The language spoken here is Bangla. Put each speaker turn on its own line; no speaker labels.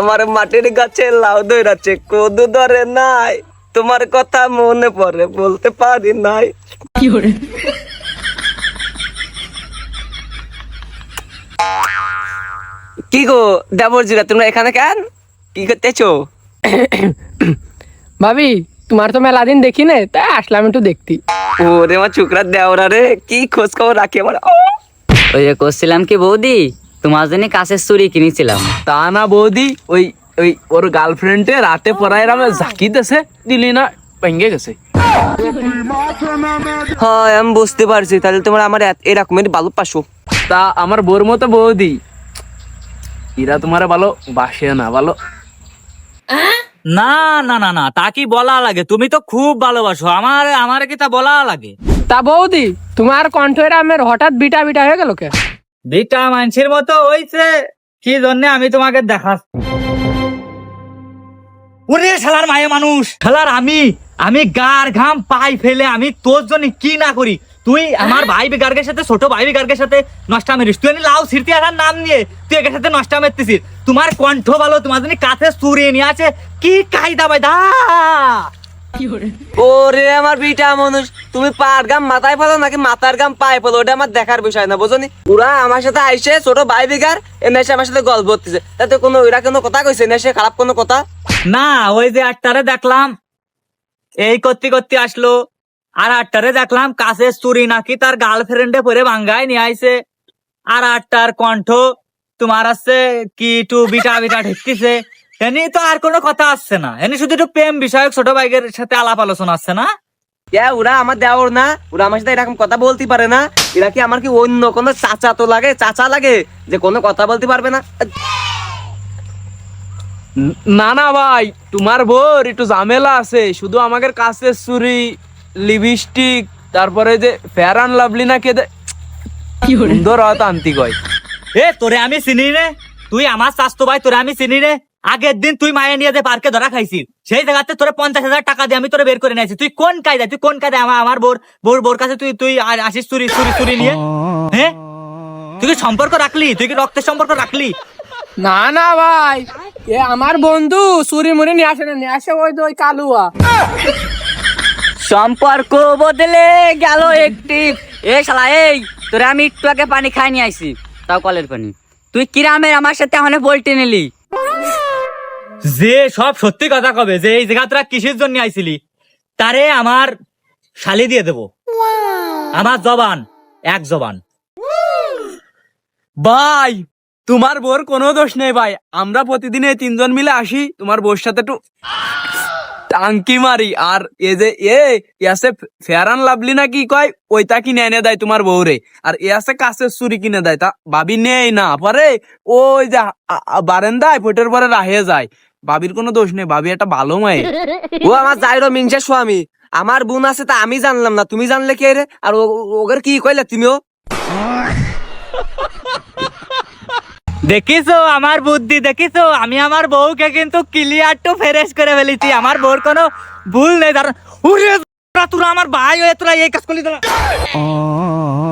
আমার মাটির গাছে লাউ ধরাচ্ছে কদু ধরে নাই। তোমার কথা মনে পড়ে বলতে পারি নাই। কি গো দেবরজিরা তোমরা এখানে কেন? কি করতেছো?
ভাবি তোমার তো মেলা দিন দেখি নে তাই আসলাম একটু দেখতি।
ওরে আমার চুকরা দেওরা রে কি খোঁজ খবর রাখি আমার!
ওই যে করছিলাম কি বৌদি? তোমার জন্য কাছের চুরি কিনেছিলাম।
তা না বৌদি ওই ওই ওর গার্লফ্রেন্ডে রাতে পড়ায় ঝাঁকি দেছে দিলি না ভেঙে গেছে।
হ্যাঁ আমি বুঝতে পারছি তাহলে তোমরা আমার এত- এরকমের বালু পাশো
তা আমার বোর মতো বৌদি এরা তোমার ভালো বাসে না ভালো।
না না না না তা কি বলা লাগে? তুমি তো খুব ভালোবাসো আমার আমার কি তা বলা লাগে?
তা বৌদি তোমার কণ্ঠের আমের হঠাৎ বিটা বিটা হয়ে গেল কে?
বিটা মানুষের মতো হইছে। কি জন্য আমি তোমাকে দেখাচ্ছি? ওরে শালার মায়ে মানুষ। শালার আমি আমি গার ঘাম পাই ফেলে আমি তোর জন্য কি না করি? তুই আমার ভাই বিগার্গের সাথে, ছোট ভাই বিগার্গের সাথে নষ্টা মেরিস। তুই লাউ ছিড়তে আসার নাম নিয়ে তুই একের সাথে নষ্টা মেরতেছিস। তোমার কণ্ঠ ভালো, তোমার জন্য কাছে সুরিয়ে নিয়ে আছে। কি কায়দা বাইদা
ওরে আমার বিটা মানুষ তুমি পার গাম মাথায় ফেলো নাকি মাথার গাম পায়ে ফেলো? ওটা আমার দেখার বিষয় না বোঝনি? ওরা আমার সাথে আইসে ছোট ভাই বিঘার এনে এসে আমার সাথে গল্প করতেছে। তাতে কোনো ওরা কোনো কথা কইছে না সে খারাপ কোনো কথা?
না ওই যে আটটারে দেখলাম। এই করতে করতে আসলো। আর আটটারে দেখলাম কাছে চুরি নাকি তার গার্লফ্রেন্ডে পরে বাঙ্গায় নিয়ে আইছে। আর আটটার কণ্ঠ তোমার আছে কি টু বিটা বিটা ঢেকতেছে এনি তো আর কোনো কথা আসছে না। এনি শুধু একটু প্রেম বিষয়ক ছোট ভাইয়ের সাথে আলাপ আলোচনা আসছে না?
ইয়া ওরা আমার দেওয়ার না। ওরা আমার সাথে এরকম কথা বলতে পারে না। এরা কি আমার কি অন্য কোনো চাচা তো লাগে? চাচা লাগে যে কোনো কথা বলতে পারবে না?
না না ভাই তোমার বোর একটু ঝামেলা আছে। শুধু আমাদের কাছে চুরি লিপস্টিক তারপরে যে ফেয়ার অ্যান্ড লাভলি না কে সুন্দর হয়তো আনতি কয়।
এ তোরে আমি চিনি রে। তুই আমার স্বাস্থ্য ভাই তোরে আমি চিনি রে। আগের দিন তুই মায়ের নিয়ে যে পার্কে ধরা খাইছিস সেই জায়গাতে তোরে পঞ্চাশ হাজার টাকা দিয়ে আমি তোরে বের করে নিয়েছি। তুই কোন কায়দায় তুই কোন কায়দায় আমার আমার বোর বোর বোর কাছে তুই তুই আসিস চুরি চুরি চুরি নিয়ে? হ্যাঁ? তুই কি সম্পর্ক রাখলি? তুই কি রক্তের সম্পর্ক রাখলি?
না না ভাই। এ আমার বন্ধু চুরি মুড়ি নিয়ে আসে না নিয়ে আসে ওই তো ওই কালুয়া।
সম্পর্ক বদলে গেল একটি। এ শালা এই তোরে আমি একটু আগে পানি খাই নিয়ে আইছি। তাও কলের পানি। তুই কিরামের আমার সাথে এখন বলতে নিলি?
যে সব সত্যি কথা কবে যে এই জায়গা তোরা কিসের জন্য আইছিলি তারে আমার শালি দিয়ে দেব। আমার জবান এক জবান।
ভাই তোমার বোর কোনো দোষ নেই ভাই। আমরা প্রতিদিন এই তিনজন মিলে আসি তোমার বোর সাথে একটু টাঙ্কি মারি। আর এ যে এ আছে ফেয়ার অ্যান্ড লাভলি না কি কয়? ওইটা কিনে এনে দেয় তোমার বউরে। আর এ আছে কাছের চুরি কিনে দেয়। তা ভাবি নেই না পরে ওই যে বারান্দায় পেটের পরে রাহে যায়। ভাবির কোনো দোষ নেই ভাবি একটা ভালো মায়ের।
ও আমার যাইরো মিংসা স্বামী। আমার বোন আছে তা আমি জানলাম না তুমি জানলে কে রে? আর ও- ও- কি কইলে তুমিও
দেখিছো আমার বুদ্ধি দেখিছো? আমি আমার বউকে কিন্তু ক্লিয়ার টু ফেরেশ করে ফেলেছি। আমার বউর কোনো ভুল নেই দাঁড়া উরে তোরা তোরা আমার ভাই হয়ে তোরা এই কাজ করলি তোরা